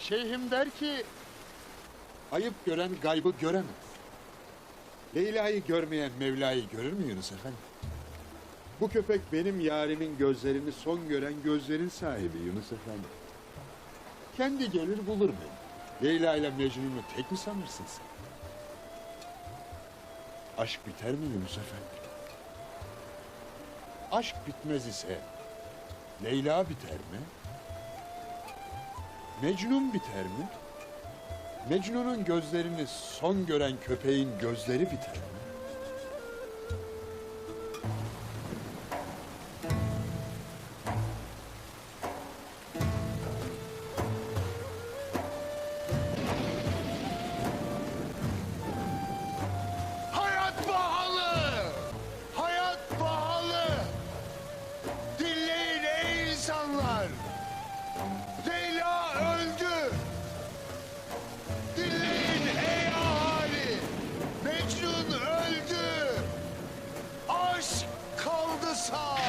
Şeyhim der ki... Ayıp gören gaybı göremez. Leyla'yı görmeyen Mevla'yı görür mü Yunus Efendi? Bu köpek benim yarimin gözlerini son gören gözlerin sahibi Yunus Efendi. Kendi gelir bulur beni. Leyla ile Mecnun'u tek mi sanırsın sen? Aşk biter mi Yunus Efendi? Aşk bitmez ise Leyla biter mi? Mecnun biter mi? Mecnun'un gözlerini son gören köpeğin gözleri biter mi? insanlar. Leyla Oh.